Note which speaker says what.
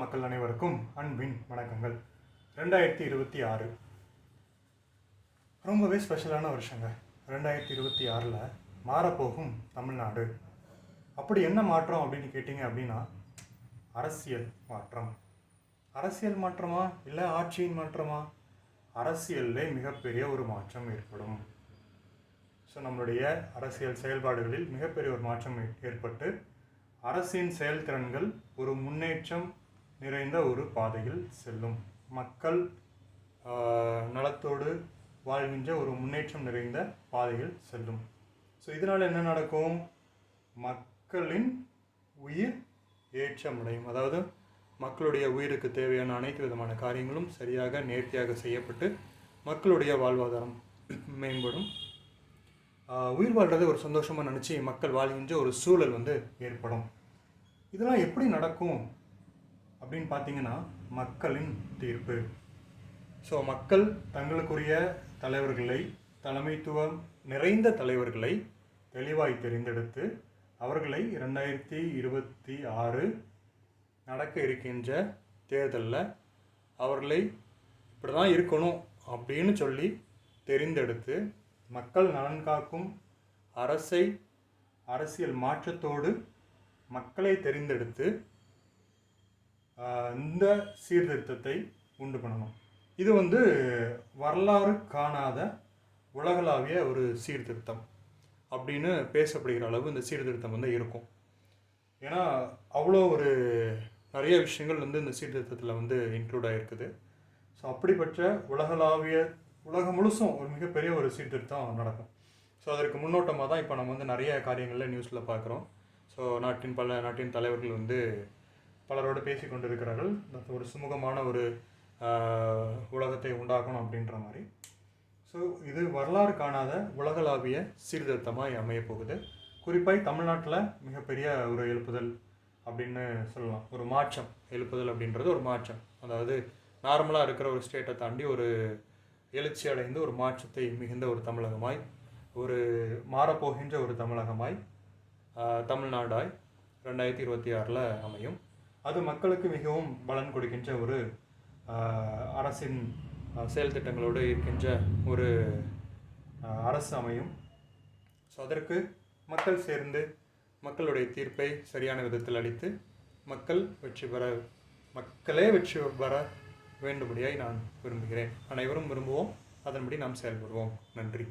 Speaker 1: மக்கள் அனைவருக்கும் அன்பின் வணக்கங்கள். ரெண்டாயிரத்தி இருபத்தி ஆறு. ரொம்பவே ஸ்பெஷலான வருஷங்க. ரெண்டாயிரத்தி இருபத்தி ஆறில் மாறப்போகும் தமிழ்நாடு. அப்படி என்ன மாற்றம் அப்படின்னு கேட்டிங்க அப்படின்னா அரசியல் மாற்றம். அரசியல் மாற்றமா இல்லை ஆட்சியின் மாற்றமா? அரசியல்லே மிகப்பெரிய ஒரு மாற்றம் ஏற்படும். ஸோ நம்மளுடைய அரசியல் செயல்பாடுகளில் மிகப்பெரிய ஒரு மாற்றம் ஏற்பட்டு அரசின் செயல்திறன்கள் ஒரு முன்னேற்றம் நிறைந்த ஒரு பாதையில் செல்லும். மக்கள் நலத்தோடு வாழ்கின்ற ஒரு முன்னேற்றம் நிறைந்த பாதையில் செல்லும். ஸோ இதனால் என்ன நடக்கும்? மக்களின் உயிர் ஏற்றமடையும். அதாவது மக்களுடைய உயிருக்கு தேவையான அனைத்து விதமான காரியங்களும் சரியாக நேர்த்தியாக செய்யப்பட்டு மக்களுடைய வாழ்வாதாரம் மேம்படும். உயிர் வாழ்கிறத ஒரு சந்தோஷமாக நினச்சி மக்கள் வாழ்கின்ற ஒரு சூழல் வந்து ஏற்படும். இதெல்லாம் எப்படி நடக்கும்? அப்படின்னு பார்த்தீங்கன்னா மக்களின் தீர்ப்பு. ஸோ மக்கள் தங்களுக்குரிய தலைவர்களை தலைமைத்துவம் நிறைந்த தலைவர்களை தெளிவாய் தெரிந்தெடுத்து அவர்களை இரண்டாயிரத்தி இருபத்தி ஆறு நடக்க இருக்கின்ற தேர்தலில் அவர்களை இப்படி தான் இருக்கணும் அப்படின்னு சொல்லி தெரிந்தெடுத்து மக்கள் நலன் காக்கும் அரசை அரசியல் மாற்றத்தோடு மக்களை தெரிந்தெடுத்து இந்த சீர்திருத்தத்தை உண்டு பண்ணணும். இது வந்து வரலாறு காணாத உலகளாவிய ஒரு சீர்திருத்தம் அப்படின்னு பேசப்படுகிற அளவு இந்த சீர்திருத்தம் வந்து இருக்கும். ஏன்னா அவ்வளோ ஒரு நிறைய விஷயங்கள் வந்து இந்த சீர்திருத்தத்தில் வந்து இன்க்ளூட் ஆகிருக்குது ஸோ அப்படிப்பட்ட உலகளாவிய உலகம் முழுசும் ஒரு மிகப்பெரிய ஒரு சீர்திருத்தம் நடக்கும். ஸோ அதற்கு முன்னோட்டமாக தான் இப்போ நம்ம வந்து நிறைய காரியங்களில் நியூஸில் பார்க்குறோம் ஸோ நாட்டின் பல நாட்டின் தலைவர்கள் வந்து பலரோடு பேசி கொண்டிருக்கிறார்கள் ஒரு சுமூகமான ஒரு உலகத்தை உண்டாக்கணும் அப்படின்ற மாதிரி. ஸோ இது வரலாறு காணாத உலகளாவிய சீர்திருத்தமாக அமைய போகுது. குறிப்பாக தமிழ்நாட்டில் மிகப்பெரிய ஒரு எழுப்புதல் அப்படின்னு சொல்லலாம். ஒரு மாற்றம் எழுப்புதல் அப்படின்றது ஒரு மாற்றம். அதாவது நார்மலாக இருக்கிற ஒரு ஸ்டேட்டை தாண்டி ஒரு எழுச்சி அடைந்து ஒரு மாற்றத்தை மிகுந்த ஒரு தமிழகமாய் ஒரு மாறப்போகின்ற ஒரு தமிழகமாய் தமிழ்நாடாய் ரெண்டாயிரத்தி இருபத்தி ஆறில் அமையும். அது மக்களுக்கு மிகவும் பலன் கொடுக்கின்ற ஒரு அரசின் செயல் திட்டங்களோடு இருக்கின்ற ஒரு அரசு அமையும். ஸோ அதற்கு மக்கள் சேர்ந்து மக்களுடைய தீர்ப்பை சரியான விதத்தில் அளித்து மக்கள் வெற்றி பெற மக்களே வெற்றி பெற வேண்டும்படியாய் நான் விரும்புகிறேன். அனைவரும் விரும்புவோம். அதன்படி நாம் செயல்படுவோம். நன்றி.